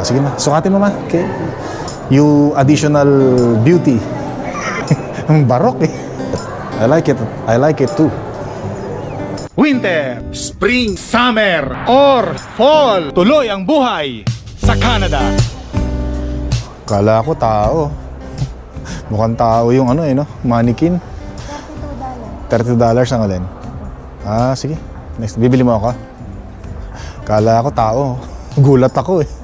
Ah, sige ma, sukatin mo ma. Okay. You additional beauty. Ang barok eh. I like it. I like it too. Winter, Spring, Summer, or Fall. Tuloy ang buhay sa Canada. Kala ko tao. Mukhang tao yung ano eh, no? Mannequin. $32 ang alin. Ah, sige. Next, bibili mo ako. Kala ko tao. Gulat ako eh.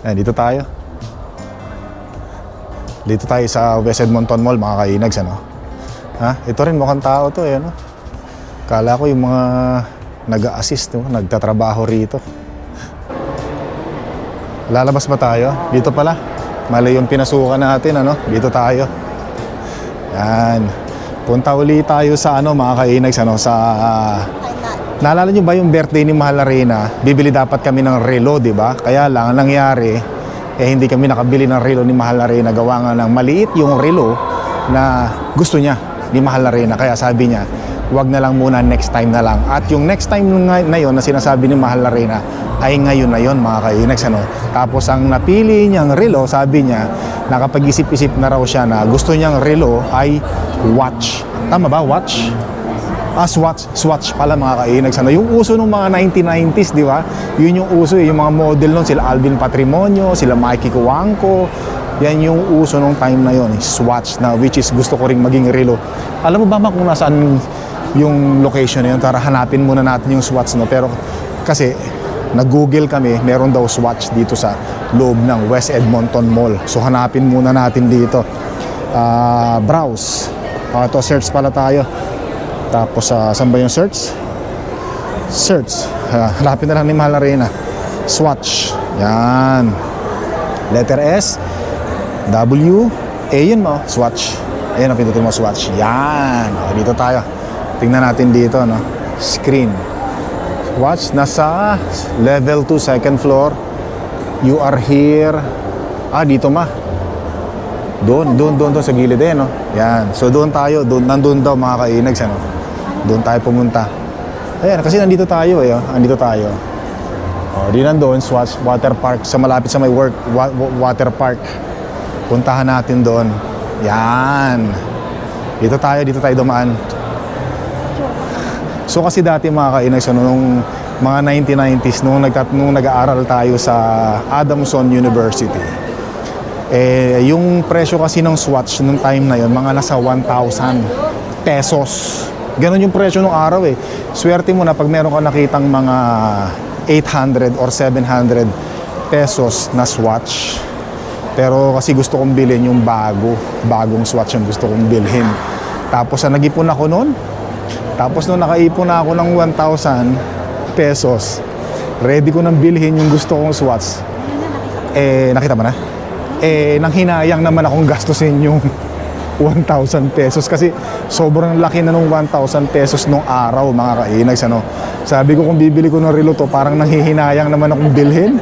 Ayan, dito tayo. Dito tayo sa West Edmonton Mall, mga kainags, ano? Ha? Ito rin, mukhang tao to eh, ano? Kala ko yung mga nag-assist, no? nagtatrabaho rito. Lalabas ba tayo? Dito pala. Mali yung pinasukan natin, ano? Dito tayo. Yan. Punta uli tayo sa ano, mga kainags, ano? Sa... naalala nyo ba yung birthday ni Mahal Arena? Bibili dapat kami ng relo, di ba? Kaya lang, ang nangyari, eh hindi kami nakabili ng relo ni Mahal Arena. Gawa nga ng maliit yung relo na gusto niya ni Mahal Arena. Kaya sabi niya, wag na lang muna next time na lang. At yung next time nga- na yun na sinasabi ni Mahal Arena ay ngayon na yun mga kainags. Ano? Tapos ang napili niyang relo, sabi niya, nakapag-isip-isip na raw siya na gusto niyang relo ay watch. Tama ba? Watch? Ah, Swatch. Swatch pala mga kainags. Ano? Yung uso ng mga 1990s, di ba? Yun yung uso, eh. yung mga model nun. Sila Alvin Patrimonio, sila Mikey Kuwangko. Yan yung uso nung time na yon Swatch na which is gusto ko ring maging relo. Alam mo ba ma kung nasaan yung location na yun? Tara hanapin muna natin yung Swatch no. Pero kasi nag-google kami, meron daw Swatch dito sa loob ng West Edmonton Mall. So hanapin muna natin dito. Ah, browse. Ah, ito, search pala tayo. Tapos, uh, saan ba yung search? Search. Ah, hanapin na lang ni Mahal Arena. Swatch. Yan. Letter S. W. A yun mo. Swatch. Ayan, pindutin mo swatch. Yan. O, dito tayo. Tingnan natin dito, no? Screen. Watch, nasa level 2, second floor. You are here. Ah, dito ma. Doon, doon, doon, doon sa gilid eh, no? Yan. So doon tayo, doon, nandun daw mga kainags, ano? Doon tayo pumunta. Ayan, kasi nandito tayo eh, oh. Nandito tayo. Oh, di nandun, Swatch Water Park, sa malapit sa may work, wa- water park. Puntahan natin doon. Yan. Dito tayo, dito tayo dumaan. So kasi dati mga kainags, ano, nung mga 1990s, nung, nag, nung nag-aaral tayo sa Adamson University, eh, yung presyo kasi ng Swatch nung time na yon mga nasa 1,000 pesos. Ganon yung presyo nung araw eh. Swerte mo na pag meron ka nakitang mga 800 or 700 pesos na Swatch. Pero kasi gusto kong bilhin yung bago. Bagong Swatch yung gusto kong bilhin. Tapos na nag-ipon ako noon. Tapos nung nakaipon na ako ng 1,000 pesos, ready ko nang bilhin yung gusto kong Swatch. Eh, nakita mo na? eh nang hinayang naman akong gastusin yung 1,000 pesos kasi sobrang laki na nung 1,000 pesos nung araw mga kainags ano. Sabi ko kung bibili ko ng relo to parang nanghihinayang naman akong bilhin.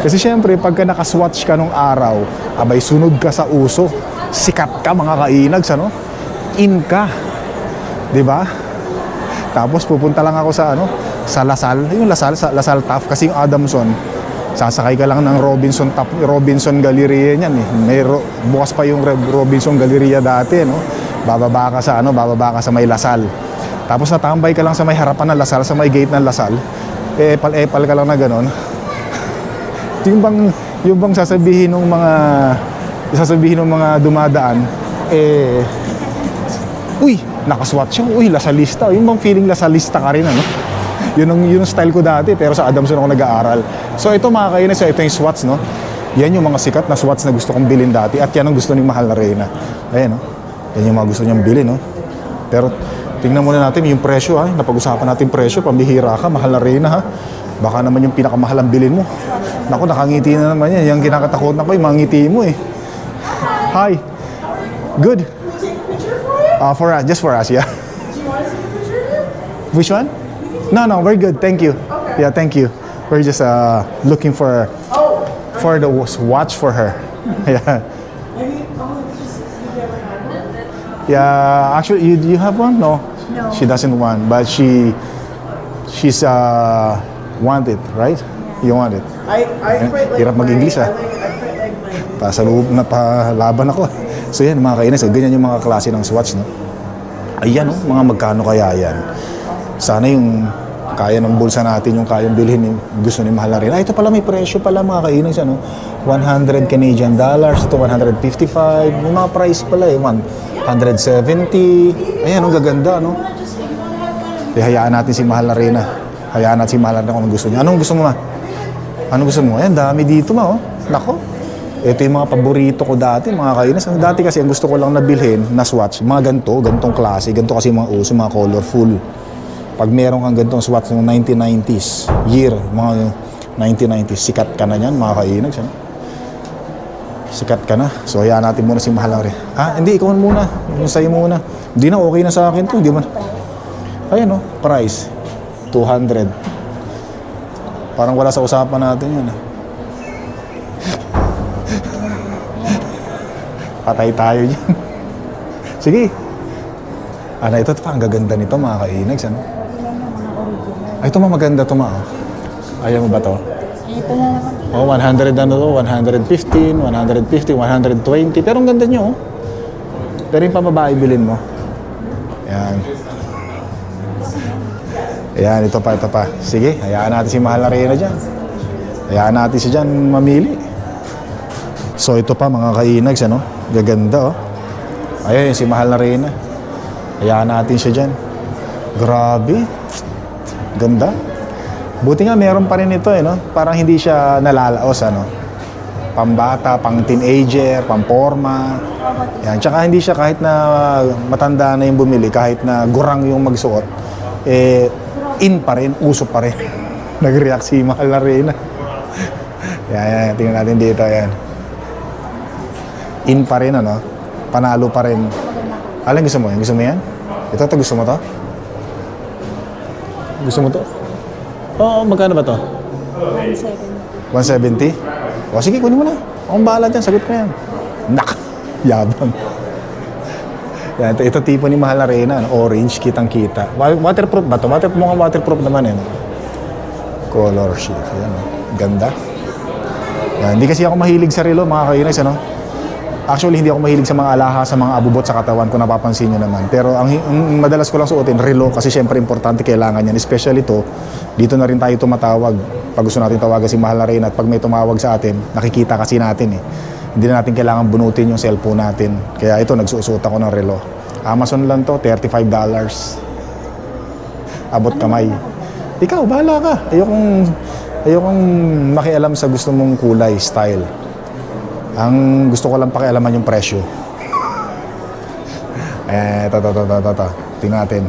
Kasi syempre pagka nakaswatch ka nung araw, abay sunod ka sa uso. Sikat ka mga kainags ano. In ka. 'Di ba? Tapos pupunta lang ako sa ano, sa Lasal, yung Lasal, sa Lasal Taft kasi yung Adamson, sasakay ka lang ng Robinson Tap, Robinson Galleria niyan eh. May ro- bukas pa yung Robinson Galleria dati, no. Bababa ka sa ano, bababa ka sa may Lasal. Tapos natambay ka lang sa may harapan ng Lasal, sa may gate ng Lasal. Eh, epal-epal ka lang na ganon. yung bang yung bang sasabihin ng mga sasabihin ng mga dumadaan eh uy, nakaswat siya. Uy, lasalista. Yung bang feeling lasalista ka rin, ano? Yun ang, yun ang style ko dati, pero sa Adamson ako nag-aaral. So ito mga kainis, so ito yung swats, no? Yan yung mga sikat na swats na gusto kong bilhin dati at yan ang gusto ni Mahal na Reyna. Ayan, no? Yan yung mga gusto niyang bilhin, no? Pero tingnan muna natin yung presyo, ha? Napag-usapan natin presyo, pambihira ka, Mahal na Reyna, ha? Baka naman yung pinakamahal ang bilhin mo. Naku, nakangiti na naman yan. Yung kinakatakot na ko, yung mga ngiti mo, eh. Hi. Good. Uh, for us, just for us, yeah. Which one? No, no, we're good. Thank you. Yeah, thank you. We're just uh, looking for for the watch for her. yeah. Yeah, actually, you you have one? No. No. She doesn't want, but she she's uh want it, right? You want it. I, I quite like Hirap mag-English, ah. Pasalub na palaban ako. So yan mga kainis, ganyan yung mga klase ng swatch, no? Ayan, no? mga magkano kaya yan? Sana yung kaya ng bulsa natin, yung kayang bilhin yung gusto ni mahal na rin. Ah, ito pala may presyo pala mga kainis, ano? 100 Canadian dollars, ito 155, may mga price pala eh, 170. Ayan, ang gaganda, no? Kaya hayaan natin si Mahal na Reyna. Hayaan natin si Mahal na Reyna kung gusto niya. Anong gusto mo, ma? Anong gusto mo? Ayan, dami dito, ma, oh. Nako. Ito yung mga paborito ko dati, mga kainas. Ang dati kasi, ang gusto ko lang nabilhin na swatch, mga ganito, gantong klase, ganito kasi mga uso, mga colorful. Pag meron kang gantong swatch ng 1990s, year, mga 1990s, sikat ka na yan, mga kainas. Ano? Sikat ka na. So, hayaan natin muna si Mahal Reyna. Ah, hindi, ikaw muna. Yung sa'yo muna. Hindi na, okay na sa akin to. Hindi man. Ayan o, price. 200. Parang wala sa usapan natin yun. ah. Patay tayo dyan. Sige. Ano, ito pa, ang gaganda nito mga kainags. Ano? Ay, ito ma, maganda ito ma. oh. Ayaw mo ba to? Ito na naman. Oh, 100 ano to, 115, 150, 120. Pero ang ganda nyo, oh. Pero yung pambabae bilhin mo. Yan. Ayan, ito pa, ito pa. Sige, hayaan natin si Mahal na Reyna dyan. Hayaan natin siya dyan mamili. So ito pa mga kainags, ano? Gaganda, oh. Ayan, si Mahal na Reyna. Hayaan natin siya dyan. Grabe. Ganda. Buti nga meron pa rin ito eh, no? Parang hindi siya nalalaos, ano? Pambata, pang teenager, pamporma. Yan. Tsaka hindi siya kahit na matanda na yung bumili, kahit na gurang yung magsuot, eh, in pa rin, uso pa rin. Nag-react si Mahal na Reyna. yan, yan. Tingnan natin dito, yan. In pa rin, ano? Panalo pa rin. Alam gusto mo yan? Gusto mo yan? Ito, ito gusto mo to? Gusto mo to? Oo, magkano ba to? 170. O sige, kunin mo na. Akong bahala dyan, sagot ko yan. Nak! Yabang. Yan, ito, ito tipo ni Mahal Arena, ano, orange, kitang-kita. Wa- Waterproof ba to? Water, mukhang waterproof naman eh. Color shift. Yan, oh. Ganda. Yan, hindi kasi ako mahilig sa relo, mga kainis, ano? Actually, hindi ako mahilig sa mga alahas, sa mga abubot sa katawan kung napapansin nyo naman. Pero ang, ang madalas ko lang suotin, relo, kasi syempre importante kailangan yan. Especially to, dito na rin tayo tumatawag. Pag gusto natin tawagan si Mahal na Reyna at pag may tumawag sa atin, nakikita kasi natin eh. Hindi na natin kailangan bunutin yung cellphone natin. Kaya ito, nagsusuot ako ng relo. Amazon lang to, $35. Abot kamay. Ikaw, bahala ka. Ayokong, ayokong makialam sa gusto mong kulay, style. Ang gusto ko lang pakialaman yung presyo. Eh, ito, ito, ito, ito, ito. Tingnan natin.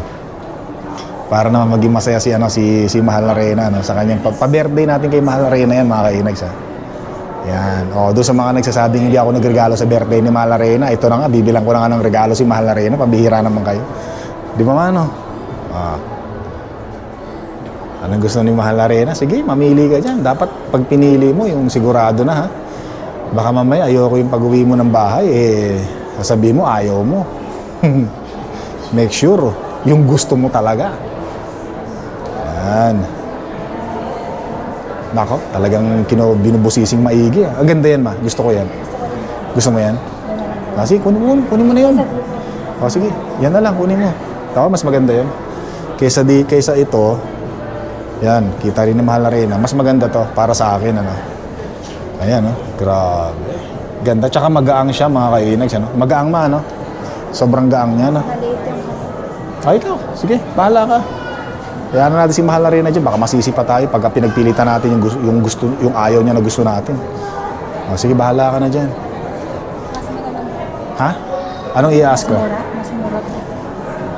Para naman maging masaya si, ano, si, si Mahal na Reyna, no? sa kanyang, pa- pa-birthday natin kay Mahal na Reyna yan, mga kainags, ha? Yan. O, doon sa mga nagsasabing hindi ako nagregalo sa birthday ni Mahal na Reyna, ito na nga, bibilang ko na nga ng regalo si Mahal na Reyna, pabihira naman kayo. Di ba mano? Ah. Anong gusto ni Mahal na Reyna? Sige, mamili ka dyan. Dapat pag pinili mo, yung sigurado na ha. Baka mamaya ayoko yung pag-uwi mo ng bahay, eh, sasabihin mo ayaw mo. Make sure, yung gusto mo talaga. Yan. Nako, talagang kino, binubusising maigi. ah. Ang ganda yan, ma. Gusto ko yan. Gusto mo yan? Ah, sige, kunin mo, kunin mo na yun. O, sige, yan na lang, kunin mo. Ako, mas maganda yun. Kaysa, di, kaysa ito, yan, kita rin ni Mahal na Reyna. Mas maganda to para sa akin, ano. Ayan, oh. Grabe. Ganda. Tsaka magaang siya, mga kainags. Ano? Magaang ma, ano? Sobrang gaang niya, no? Ay, ikaw. Sige, bahala ka. Kaya na natin si Mahal na rin na dyan. Baka masisi pa tayo pagka pinagpilitan natin yung gusto, yung, gusto, yung ayaw niya na gusto natin. O, sige, bahala ka na dyan. Ha? Anong i-ask ko?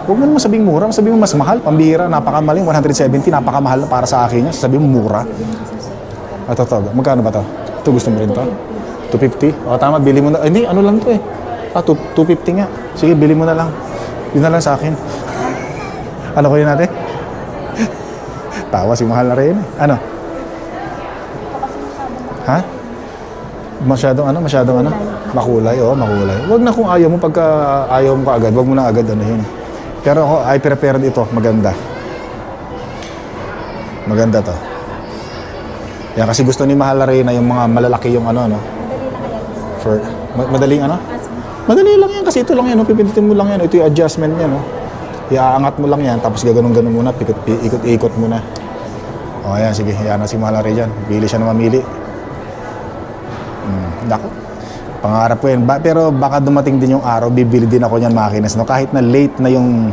Huwag mo naman sabing mura. Sabihin mo mas mahal. Pambira, napakamaling. 170, napakamahal na para sa akin yan. Sabihin mo mura. Ito, to. Magkano ba to? Ito gusto mo rin to? 250? O, tama. Bili mo na. Hindi, ano lang to eh. Ah, two- 250 nga. Sige, bili mo na lang. Yun na lang sa akin. Ano ko yun natin? Tawa si Mahal na rin. Ano? Ha? Masyadong ano? Masyadong ano? Makulay, oo, makulay. Huwag na kung ayaw mo, pagka ayaw mo ka agad, huwag mo na agad ano yun. Pero ako, I prepared ito, maganda. Maganda to. Yan, kasi gusto ni Mahal na Reyna yung mga malalaki yung ano, no? For, ma- madaling ano? Madali lang yan kasi ito lang yan, no? pipindutin mo lang yan. Ito yung adjustment niya, no? Iaangat mo lang yan, tapos gaganon-ganon muna, pikot, pi- ikot-ikot muna. O, ayan, sige, yan na si Reyna dyan. Pili siya na mamili. Hmm, dako. Pangarap ko yan. Ba, pero baka dumating din yung araw, bibili din ako niyan makinas. No? Kahit na late na yung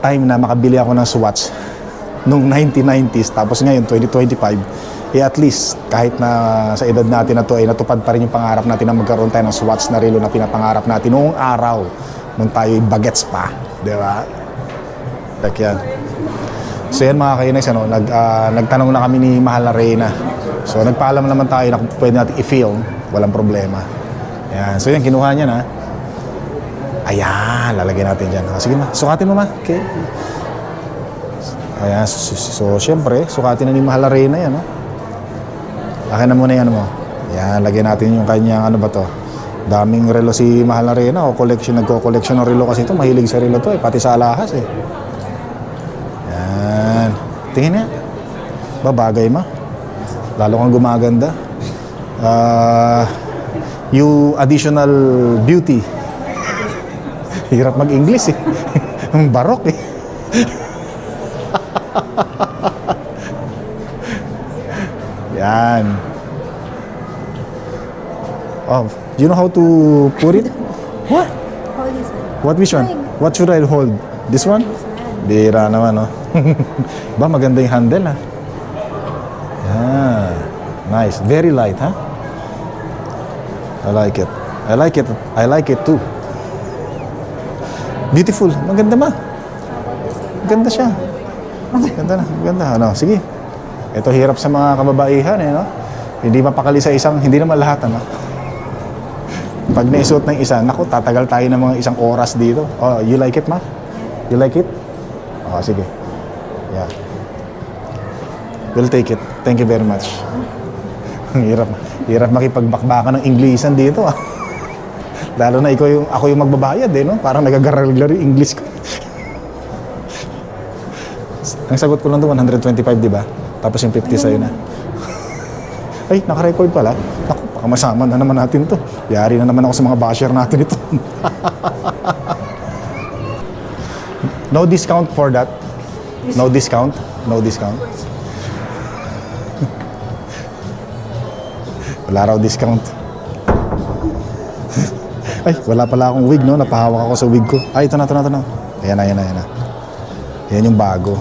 time na makabili ako ng Swatch nung 1990s, tapos ngayon 2025, eh at least kahit na sa edad natin na to ay natupad pa rin yung pangarap natin na magkaroon tayo ng Swatch na relo na pinapangarap natin noong araw nung tayo bagets pa. Di ba? Tek yan. So yan mga kainags, ano, nag, ah, nagtanong na kami ni Mahal na Reyna. So nagpaalam naman tayo na pwede natin i-film, walang problema. Yan. So yan, kinuha niya na. Ayan, lalagyan natin dyan. Ah, sige ma, sukatin mo ma. Okay. Ayan, so, so, syempre, sukatin na ni Mahal na Reyna yan. No? Akin na muna yan mo. Yan, lagyan natin yung kanyang ano ba to. Daming relo si Mahal na Reyna. O collection, nagko-collection ng relo kasi ito. Mahilig sa relo to eh. Pati sa alahas eh. Yan. Tingin nga. Babagay ma. Lalo kang gumaganda. Ah, you additional beauty. Hirap mag-English eh. Barok eh. Yan. Oh, you know how to put it? What? Hold this one. What which one? What should I hold? This one? Bira naman, no? ba, maganda yung handle, ha? Yeah. Nice. Very light, ha? I like it. I like it. I like it too. Beautiful. Maganda ma. Maganda siya. Maganda na. Maganda. Ano, sige. Ito hirap sa mga kababaihan, eh, no? Hindi mapakali sa isang, hindi naman lahat, ano? Pag naisuot ng isa, naku, tatagal tayo ng mga isang oras dito. Oh, you like it, ma? You like it? Oh, sige. Yeah. We'll take it. Thank you very much. Ang hirap. Hirap makipagbakbakan ng Inglesan dito, ah. Lalo na ikaw yung, ako yung magbabayad, eh, no? Parang nagagaral-gar yung English ko. Ang sagot ko lang doon, 125, di ba? Tapos yung 50 sa'yo na. Ay, naka-record pala. Naku, baka masama na naman natin to. Yari na naman ako sa mga basher natin ito. no discount for that? No discount? No discount? Wala raw discount. Ay, wala pala akong wig, no? Napahawak ako sa wig ko. Ay, ito na, ito na, ito na. Ayan na, ayan na, ayan na. Ayan yung bago.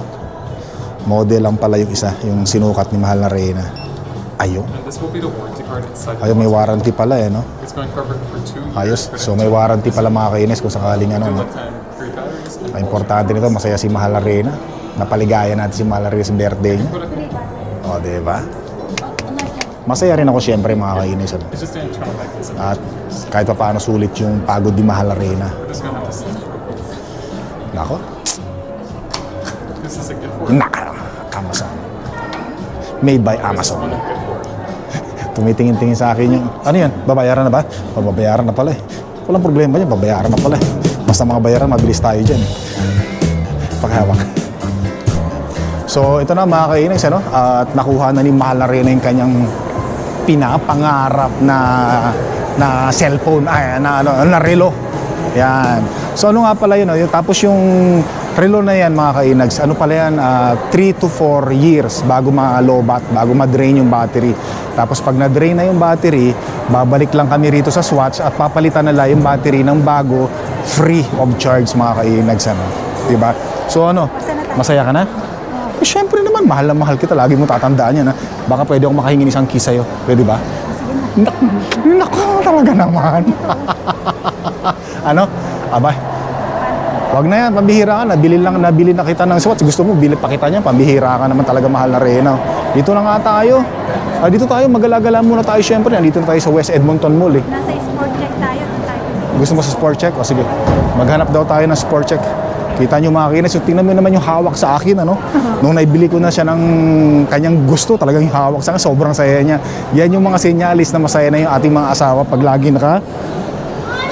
Model lang pala yung isa, yung sinukat ni Mahal na Reyna. Ayun. Ayun, may warranty pala eh, no? Ayos. So may warranty pala mga kainis kung sakaling ano, no? Ang importante nito, masaya si Mahal na Reyna. Napaligaya natin si Mahal na Reyna sa birthday niya. O, di ba? Masaya rin ako siyempre mga kainis. Ano? At kahit pa paano sulit yung pagod ni Mahal na slip it. Nako, Amazon. Made by Amazon. Tumitingin-tingin sa akin yung, ano yan, babayaran na ba? O, babayaran na pala eh. Walang problema yan, babayaran na pala eh. Basta mga bayaran, mabilis tayo dyan. eh. Paghawak. So, ito na mga kainags, ano? At nakuha na ni Mahal na Reyna yung kanyang pinapangarap na na cellphone, ay, na, ano, na relo. Yan. So, ano nga pala yun? no? Yung, tapos yung relo na yan, mga kainags, ano pala yan? 3 to 4 years bago ma-lobat, bago ma-drain yung battery. Tapos pag na-drain na yung battery, babalik lang kami rito sa Swatch at papalitan nila yung battery ng bago, free of charge, mga kainags. Ano? Diba? So, ano? Masaya ka na? Eh, syempre naman, mahal na mahal kita. Lagi mo tatandaan yan, ha? Baka pwede ako makahingin isang kiss sa'yo. Pwede ba? Naku, talaga naman. ano? Abay. Wag na yan, pambihira ka. Nabili lang, nabili na kita ng Swatch. Gusto mo, bili pa kita niyan. Pambihira ka naman talaga mahal na Reyna. Dito na nga tayo. Ah, dito tayo, magalagala muna tayo syempre. Nandito na tayo sa West Edmonton Mall eh. Nasa sport check tayo. Gusto mo sa sport check? O sige, maghanap daw tayo ng sport check. Kita nyo mga kinis, yung tingnan mo naman yung hawak sa akin, ano? Nung naibili ko na siya ng kanyang gusto, talagang yung hawak sa akin, sobrang saya niya. Yan yung mga senyalis na masaya na yung ating mga asawa pag lagi naka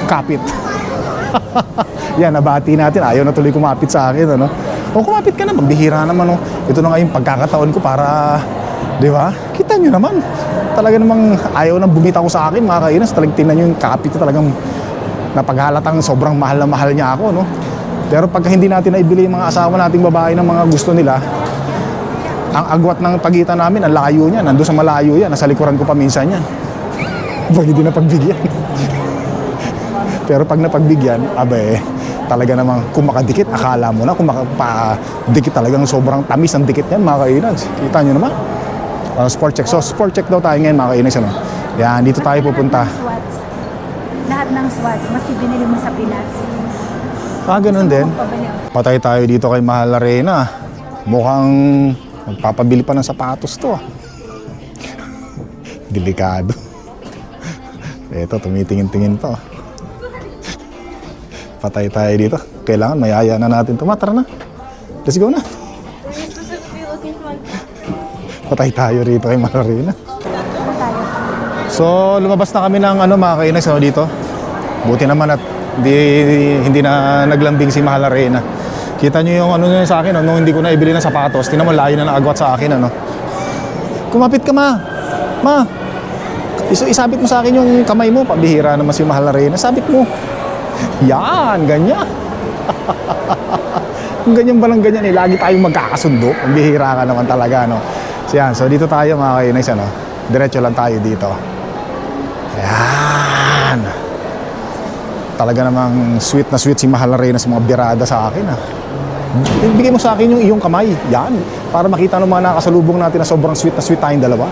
kapit. Yan, nabati natin. Ayaw na tuloy kumapit sa akin, ano? O kumapit ka na, magbihira naman, no? Ito na nga yung pagkakataon ko para Di ba? Kita nyo naman. Talaga namang ayaw nang bumitaw sa akin, mga kainas. Talagang tingnan nyo yung kapit ko talagang napaghalatang sobrang mahal na mahal niya ako, no? Pero pagka hindi natin naibili yung mga asawa nating babae ng mga gusto nila, ang agwat ng pagitan namin, ang layo niya. Nandun sa malayo yan. Nasa likuran ko pa minsan yan. Pag hindi na pagbigyan. Pero pag napagbigyan, abe, talaga namang kung makadikit, akala mo na kung makapadikit talagang sobrang tamis ang dikit niyan, mga kainags. Kita nyo naman. Uh, sport check. So, sport check daw tayo ngayon, mga kainags. Ano? Yan, dito tayo pupunta. Lahat ng swats, maski binili mo sa Pinas. Ah, ganun din. Patay tayo dito kay Mahal Arena. Mukhang magpapabili pa ng sapatos to. ah. Delikado. Ito, tumitingin-tingin pa. Oh. Patay tayo dito. Kailangan mayaya na natin ito. Tara na. Let's go na. Patay tayo rito kay tayo. So, lumabas na kami ng ano mga kainas ano, dito. Buti naman at di, hindi na naglambing si Mahal Arena. Kita nyo yung ano yun sa akin, ano, hindi ko na ibili ng sapatos. Tinan mo, layo na naagwat sa akin, ano. Kumapit ka, ma. Ma. Iso, isabit mo sa akin yung kamay mo. Pabihira naman si Mahal Arena. Sabit mo. Yan, ganyan. Ganyan ba lang ganyan eh, lagi tayong magkakasundo. Ang bihira ka naman talaga, no. So yan, so dito tayo mga kainis, ano. Diretso lang tayo dito. Yan. Talaga namang sweet na sweet si Mahal Reyna sa mga birada sa akin, ah. Bigay mo sa akin yung iyong kamay. Yan. Para makita ng mga nakasalubong natin na sobrang sweet na sweet tayong dalawa.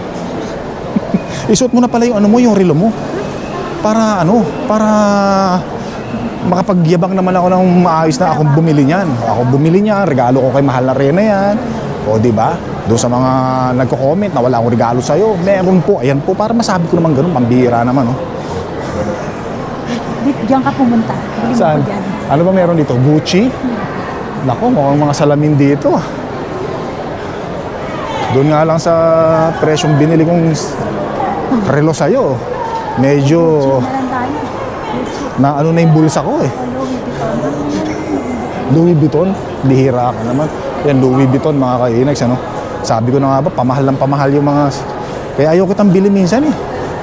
Isuot mo na pala yung ano mo, yung relo mo. Para ano, para makapagyabang naman ako ng maayos na akong bumili niyan. Ako bumili niyan, regalo ko kay Mahal na Reyna yan. O di ba? Doon sa mga nagko-comment na wala akong regalo sa iyo, meron po. Ayan po, para masabi ko naman ganun, pambihira naman, oh. Di- Diyan ka pumunta. Bili Saan? dyan. Ano ba meron dito? Gucci? Nako, mukhang mga salamin dito. ah. Doon nga lang sa presyong binili kong relo sa'yo. Medyo Meron tayo. Na ano na yung bulsa ko eh. Louis Vuitton. Bihira ka naman. Yan, Louis Vuitton mga kainags, ano. Sabi ko na nga ba, pamahal lang pamahal yung mga... Kaya ayaw kitang bili minsan eh.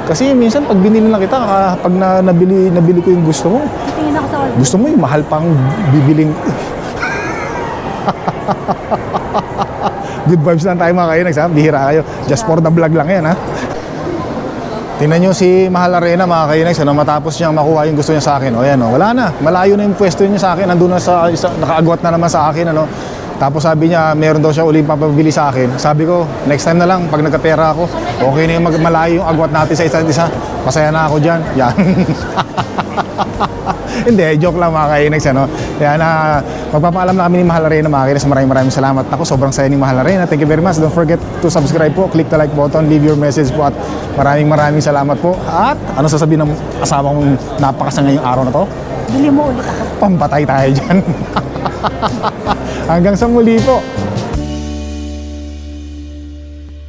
Kasi minsan pag binili na kita, ah, pag na, nabili, nabili ko yung gusto mo, Tingin ako sa all. gusto mo yung mahal pang bibiling. Good vibes lang tayo mga kainags ha. Bihira kayo. Just for the vlog lang yan ha. Tingnan nyo si Mahal Arena mga kainags. Ano, matapos niyang makuha yung gusto niya sa akin. O yan o. Wala na. Malayo na yung pwesto niya sa akin. Nandun na sa, isa, nakaagwat na naman sa akin. Ano. Tapos sabi niya, meron daw siya uling papabili sa akin. Sabi ko, next time na lang, pag nagkapera ako, okay na yung mag- malayo yung agwat natin sa isa't isa. Masaya na ako dyan. Yan. Hindi, joke lang mga kainags. Ano? Kaya na, magpapaalam na kami ni Mahal Arena mga kainis. Maraming maraming salamat. Ako, sobrang saya ni Mahal Arena. Thank you very much. Don't forget to subscribe po. Click the like button. Leave your message po. At maraming maraming salamat po. At ano sasabihin ng asawa kong napakasanga yung araw na to? Bili mo ulit ako. Pampatay tayo dyan. Hanggang sa muli po.